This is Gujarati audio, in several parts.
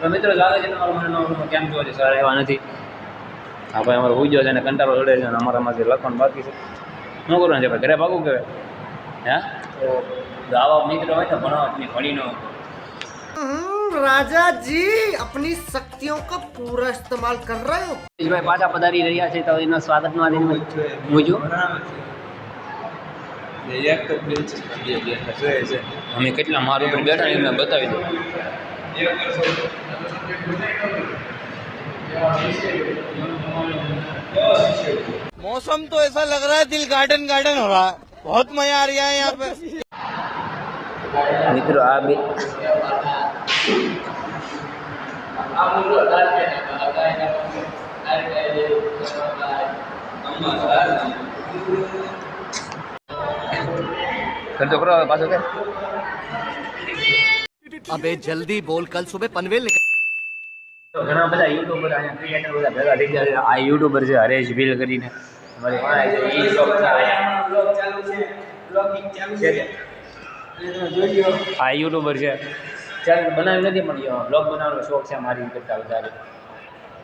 તો મિત્રો લાગે છે તમારો મને નવો કેમ જોવો છે સર એવા નથી હા ભાઈ અમારો ઉજ્યો છે અને કંટાળો ચડે છે અને અમારામાંથી લખવાનું બાકી છે શું કરવાનું છે ભાઈ ઘરે ભાગવું કે હે તો આવા મિત્રો હોય ને ભણવા ભણીનો हम्म, राजा जी अपनी शक्तियों का पूरा इस्तेमाल कर रहे हो ભાઈ પાછા પધારી રહ્યા છે તો એના સ્વાગતમાં આવીને હું છું એક તો પ્રિન્સ બે બેઠા છે છે અમે કેટલા માર ઉપર બેઠા ને એમને બતાવી દો मौसम तो ऐसा लग रहा है दिल गार्डन गार्डन हो रहा है। बहुत मज़ा आ रहा है यहाँ पे। मित्रों आप भी तो पास अबे जल्दी बोल कल सुबह पनवेल निकल ઘણા બધા યુટ્યુબર અહીંયા ક્રિએટર બધા ભેગા થઈ ગયા આ યુટ્યુબર છે હરેશ ભીલ કરીને. મારી પાસે છે ઈ શોપ છે આ યુટ્યુબર છે. ચેનલ બનાવી નથી પણ બ્લોગ બનાવવાનો શોખ છે મારી કરતા વધારે.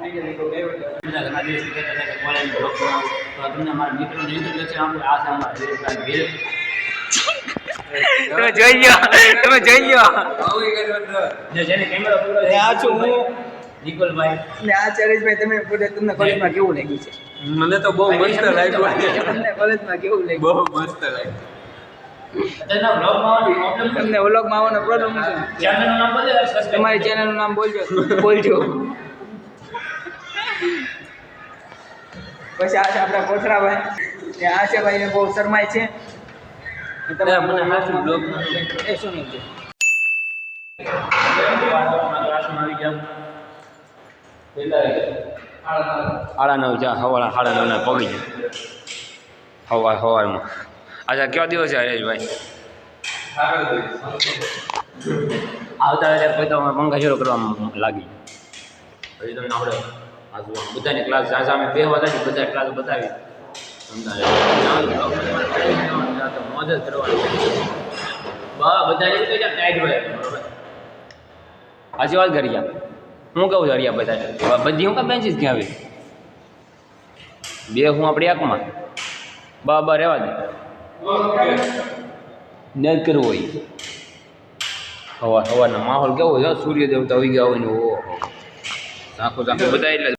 ઘણા દિવસથી કહેતા હતા કે કોલેજ બ્લોગ બનાવો. તો તમને અમારા મિત્રોને છે આ છે અમારા હરેશભાઈ ભીલ. તમે જોઈ લો તમે જોઈ લો જેને કેમેરા પકડ્યો આ છું હું. નિકોલભાઈ. ને આ ચરેશભાઈ તમે પોતે તમને કોલેજમાં કેવું લાગ્યું છે? મને તો બહુ મસ્ત લાગ્યું. તમને કોલેજમાં કેવું લાગ્યું? બહુ મસ્ત લાગ્યું. તમને વ્લોગમાં આવવાનો પ્રોબ્લેમ છે? તમારી ચેનલનું નામ બોલજો બોલજો. પછી આ છે આપણા કોથરાભાઈ ને આ છે ભાઈ બહુ શરમાય છે. મને હાથમાં બ્લોગ એ શું નહીં છે ક્લાસમાં આવી જાવ સાડા નવ સવાળા સાડા નવના પગી જાય. સવાર સવારમાં અચ્છા કયો દિવસ છે હરેશભાઈ? આવતા પછી તો પંખા શરૂ કરવા લાગી પછી તમને આપણે બધાની ક્લાસ જ્યાં સામે બે વાગ્યાની બધા ક્લાસ બતાવી. મદદ મોજ જ કરવાની બા બધા ટાઈટ હોય બરોબર સાચી વાત કરી યાર હું કહું છું હરિયા બધા બધી હું કાં બેન્ચીસ ક્યાં આવી બે હું આપણી આંખમાં બા બા રહેવા દે ન જ કરવું હોય હવા હવાના માહોલ કેવો છે સૂર્ય દેવતા હોઈ ગયા હોય ને ઓહો ઝાંખું ઝાંખું બધા એટલે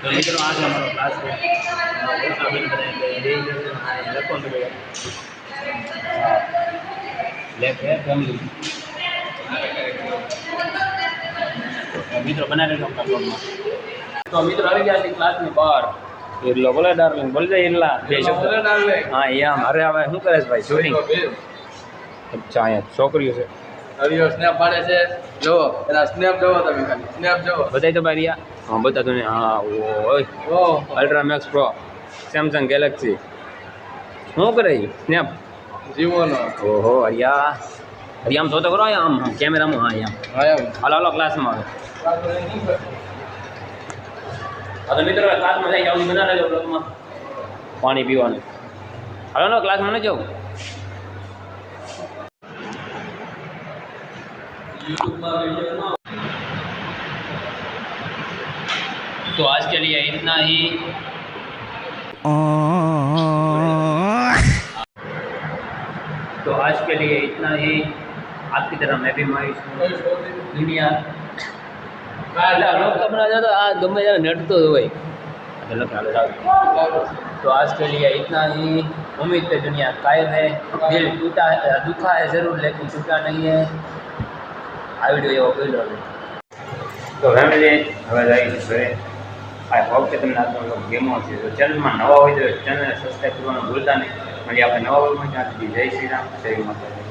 તો મિત્રો આ છે અમારો ક્લાસ મિત્રો બનાવી તો મિત્રો આવી ગયા છે ક્લાસની બહાર. એટલો બોલે ડાર્લિંગ બોલ જાય એટલા બે હા એમ અરે હવે શું કરે છે ભાઈ? શૂટિંગ અચ્છા અહીંયા છોકરીઓ છે. હરિયો સ્નેપ પાડે છે. જો એના સ્નેપ જોવો તમે ખાલી. સ્નેપ જોવો. બતાવી તો ભાઈ રિયા. હા બતા તો ને. હા ઓય. Ultra max pro Samsung Galaxy શું કરે છે સ્નેપ જીવોનો ઓહો અરિયા અરિયા આમ તો તો કરો આમ આમ કેમેરામાં હા આમ હા એમ હાલો હાલો ક્લાસમાં આવે હા તો મિત્રો ક્લાસમાં જઈ આવું બના લેજો બ્લોગમાં પાણી પીવાનું હાલો ને ક્લાસમાં ન જાઉં तो आज के लिए इतना ही आज के लिए इतना ही आपकी तरह मैं भी मायूस हूँ दुनिया એટલે લોક કમરા જતો આ ગમે ત્યારે નડતો જ હોય એટલે લખ હાલો જાઓ. तो आज के लिए इतना ही उम्मीद पे दुनिया कायम है दिल टूटा है दुखा है ज़रूर लेकिन टूटा नहीं है આ વિડીયો એવો કર્યો છે તો ફેમિલી હવે જઈશ ઘરે આઈ હોપ કે તમને આજનો ગેમો છે તો ચેનલમાં નવા હોય તો ચેનલને સબસ્ક્રાઈબ કરવાનું ભૂલતા નહીં મળી આપણે નવા વર્ગમાં ત્યાં સુધી જય શ્રી રામ જય માતા